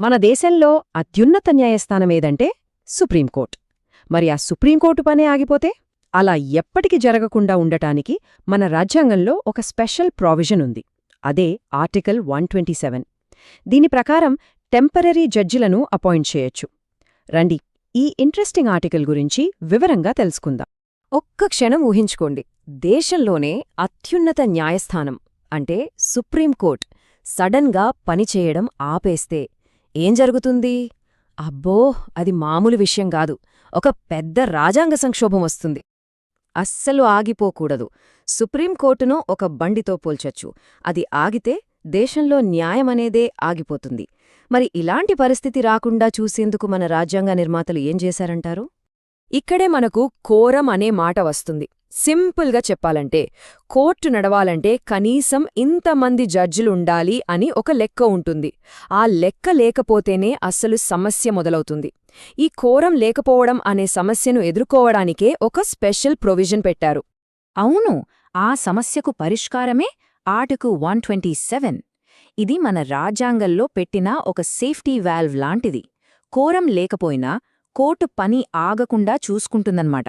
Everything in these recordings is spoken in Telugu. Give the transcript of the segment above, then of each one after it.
మన దేశంలో అత్యున్నత న్యాయస్థానం ఏదంటే సుప్రీంకోర్టు మరి ఆ సుప్రీంకోర్టు పనే ఆగిపోతే? అలా ఎప్పటికి జరగకుండా ఉండటానికి మన రాజ్యాంగంలో ఒక స్పెషల్ ప్రావిజన్ ఉంది. అదే ఆర్టికల్ వన్ దీని ప్రకారం టెంపరరీ జడ్జిలను అపాయింట్ చేయొచ్చు. రండి ఈ ఇంట్రెస్టింగ్ ఆర్టికల్ గురించి వివరంగా తెలుసుకుందాం. ఒక్క క్షణం ఊహించుకోండి. దేశంలోనే అత్యున్నత న్యాయస్థానం అంటే సుప్రీంకోర్టు సడన్గా పనిచేయడం ఆపేస్తే ఏం జరుగుతుంది? అబ్బో అది మామూలు విషయం కాదు. ఒక పెద్ద రాజాంగ సంక్షోభం వస్తుంది. అస్సలు ఆగిపోకూడదు. సుప్రీంకోర్టును ఒక బండితో పోల్చొచ్చు. అది ఆగితే దేశంలో న్యాయమనేదే ఆగిపోతుంది. మరి ఇలాంటి పరిస్థితి రాకుండా చూసేందుకు మన రాజ్యాంగ నిర్మాతలు ఏం చేశారంటారు? ఇక్కడే మనకు కోరం అనే మాట వస్తుంది. సింపుల్గా చెప్పాలంటే కోర్టు నడవాలంటే కనీసం ఇంతమంది జడ్జిలుండాలి అని ఒక లెక్క ఉంటుంది. ఆ లెక్క లేకపోతేనే అస్సలు సమస్య మొదలవుతుంది. ఈ కోరం లేకపోవడం అనే సమస్యను ఎదుర్కోవడానికే ఒక స్పెషల్ ప్రొవిజన్ పెట్టారు. అవును ఆ సమస్యకు పరిష్కారమే ఆటకు వన్ ట్వంటీ సెవెన్. ఇది మన రాజ్యాంగంలో పెట్టిన ఒక సేఫ్టీ వాల్వ్ లాంటిది. కోరం లేకపోయినా కోర్టు పని ఆగకుండా చూసుకుంటుందన్నమాట.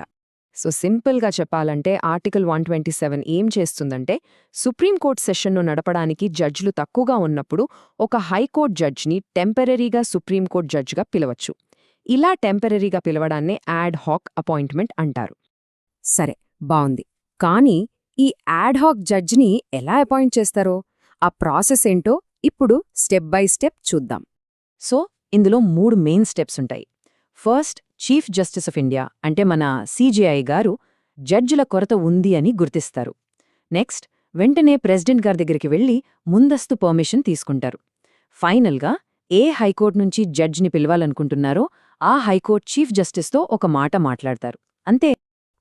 సో సింపుల్గా చెప్పాలంటే ఆర్టికల్ వన్ ట్వంటీ సెవెన్ ఏం చేస్తుందంటే సుప్రీంకోర్టు సెషన్ను నడపడానికి జడ్జిలు తక్కువగా ఉన్నప్పుడు ఒక హైకోర్టు జడ్జిని టెంపరరీగా సుప్రీంకోర్టు జడ్జిగా పిలవచ్చు. ఇలా టెంపరరీగా పిలవడాన్నే యాడ్ హాక్ అపాయింట్మెంట్ అంటారు. సరే బావుంది. కానీ ఈ యాడ్ హాక్ జడ్జిని ఎలా అపాయింట్ చేస్తారో ఆ ప్రాసెస్ ఏంటో ఇప్పుడు స్టెప్ బై స్టెప్ చూద్దాం. సో ఇందులో మూడు మెయిన్ స్టెప్స్ ఉంటాయి. First chief justice of India అంటే మన సీజీఐ గారు జడ్జిల కొరత ఉంది అని గుర్తిస్తారు. నెక్స్ట్ వెంటనే ప్రెసిడెంట్ గారి దగ్గరికి వెళ్ళి ముందస్తు పర్మిషన్ తీసుకుంటారు. ఫైనల్గా ఏ హైకోర్టు నుంచి జడ్జిని పిలవాలనుకుంటున్నారో ఆ హైకోర్టు చీఫ్ జస్టిస్తో ఒక మాట మాట్లాడతారు. అంతే.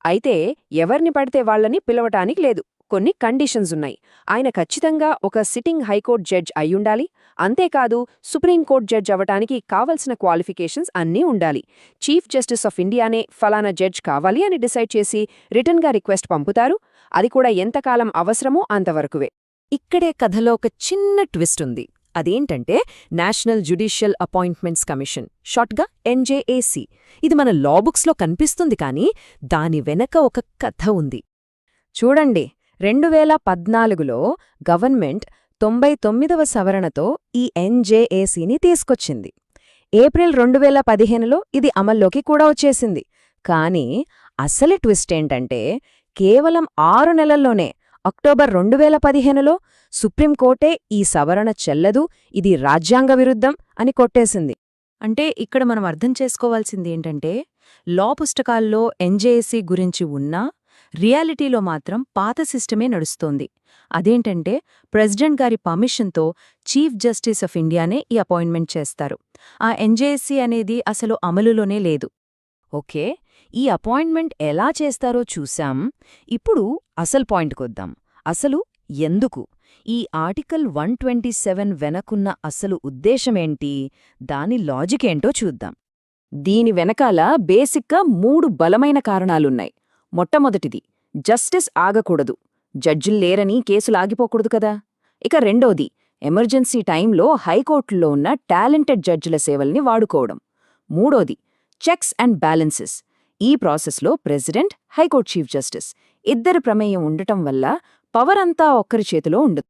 అయితే ఎవర్ని పడితే వాళ్ళని పిలవటానికి లేదు. కొన్ని కండిషన్స్ ఉన్నాయి ఆయన ఖచ్చితంగా ఒక సిట్టింగ్ హైకోర్టు జడ్జ్ అయ్యుండాలి. అంతేకాదు సుప్రీంకోర్టు జడ్జ్ అవ్వటానికి కావలసిన క్వాలిఫికేషన్స్ అన్నీ ఉండాలి. చీఫ్ జస్టిస్ ఆఫ్ ఇండియానే ఫలానా జడ్జ్ కావాలి అని డిసైడ్ చేసి రిటర్న్గా రిక్వెస్ట్ పంపుతారు. అది కూడా ఎంతకాలం అవసరమో అంతవరకువే. ఇక్కడే కథలో ఒక చిన్న ట్విస్ట్ ఉంది. అదేంటంటే నేషనల్ జ్యుడిషియల్ అపాయింట్మెంట్స్ కమిషన్ షార్ట్గా ఎన్జేఏసీ ఇది మన లాబుక్స్లో కనిపిస్తుంది కానీ దాని వెనక ఒక కథ ఉంది. చూడండి. రెండు వేల పద్నాలుగులో గవర్నమెంట్ తొంభై తొమ్మిదవ సవరణతో ఈ ఎన్జేఏసీని తీసుకొచ్చింది. ఏప్రిల్ రెండు వేల పదిహేనులో ఇది అమల్లోకి కూడా వచ్చేసింది. కానీ అసలు ట్విస్ట్ ఏంటంటే కేవలం ఆరు నెలల్లోనే అక్టోబర్ రెండు వేల పదిహేనులో సుప్రీంకోర్టే ఈ సవరణ చెల్లదు ఇది రాజ్యాంగ విరుద్ధం అని కొట్టేసింది. అంటే ఇక్కడ మనం అర్థం చేసుకోవాల్సింది ఏంటంటే లా పుస్తకాల్లో ఎన్జేఏసీ గురించి ఉన్నా రియాలిటీలో మాత్రం పాత సిస్టమే నడుస్తోంది. అదేంటంటే ప్రెసిడెంట్ గారి పర్మిషన్తో చీఫ్ జస్టిస్ ఆఫ్ ఇండియానే ఈ అపాయింట్మెంట్ చేస్తారు. ఆ ఎన్జేఎస్సీ అనేది అసలు అమలులోనే లేదు. ఓకే ఈ అపాయింట్మెంట్ ఎలా చేస్తారో చూశాం. ఇప్పుడు అసలు పాయింట్కొద్దాం అసలు ఎందుకు? ఈ ఆర్టికల్ వన్ ట్వంటీ సెవెన్ వెనకున్న అసలు ఉద్దేశమేంటి దాని లాజికేంటో చూద్దాం. దీని వెనకాల బేసిక్గా మూడు బలమైన కారణాలున్నాయి. మొట్టమొదటిది జస్టిస్ ఆగకూడదు. జడ్జిల్లేరని కేసులాగిపోకూడదు కదా. ఇక రెండోది ఎమర్జెన్సీ టైంలో హైకోర్టులో ఉన్న టాలెంటెడ్ జడ్జిల సేవల్ని వాడుకోవడం. మూడోది చెక్స్ అండ్ బ్యాలెన్సెస్. ఈ ప్రాసెస్లో ప్రెసిడెంట్ హైకోర్టు చీఫ్ జస్టిస్ ఇద్దరి ప్రమేయం ఉండటం వల్ల పవర్ అంతా ఒక్కరి చేతిలో ఉండదు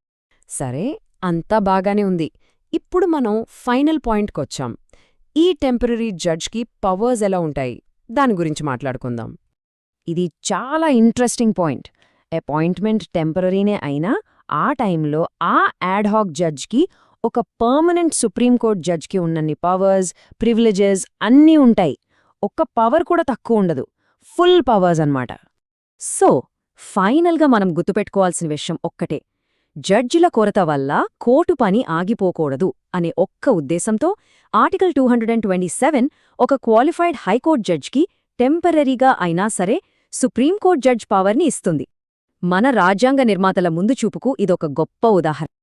సరే అంతా బాగానే ఉంది. ఇప్పుడు మనం ఫైనల్ పాయింట్కొచ్చాం. ఈ టెంపరరీ జడ్జ్కి పవర్స్ ఎలా ఉంటాయి? దాని గురించి మాట్లాడుకుందాం. ఇది చాలా ఇంట్రెస్టింగ్ పాయింట్ అపాయింట్మెంట్ టెంపరరీనే అయినా ఆ టైంలో ఆ యాడ్హాక్ జడ్జ్కి ఒక పర్మనెంట్ సుప్రీంకోర్టు జడ్జ్కి ఉన్నన్ని పవర్స్ ప్రివిలేజెస్ అన్నీ ఉంటాయి. ఒక్క పవర్ కూడా తక్కువ ఉండదు. ఫుల్ పవర్స్ అన్నమాట. సో ఫైనల్గా మనం గుర్తుపెట్టుకోవాల్సిన విషయం ఒక్కటే. జడ్జిల కొరత వల్ల కోర్టు పని ఆగిపోకూడదు అనే ఒక్క ఉద్దేశంతో ఆర్టికల్ టూ ఒక క్వాలిఫైడ్ హైకోర్టు జడ్జ్కి టెంపరరీగా అయినా సరే సుప్రీంకోర్టు జడ్జ్ పవర్ని ఇస్తుంది. మన రాజ్యాంగ నిర్మాతల ముందు చూపుకు ఇదొక గొప్ప ఉదాహరణ.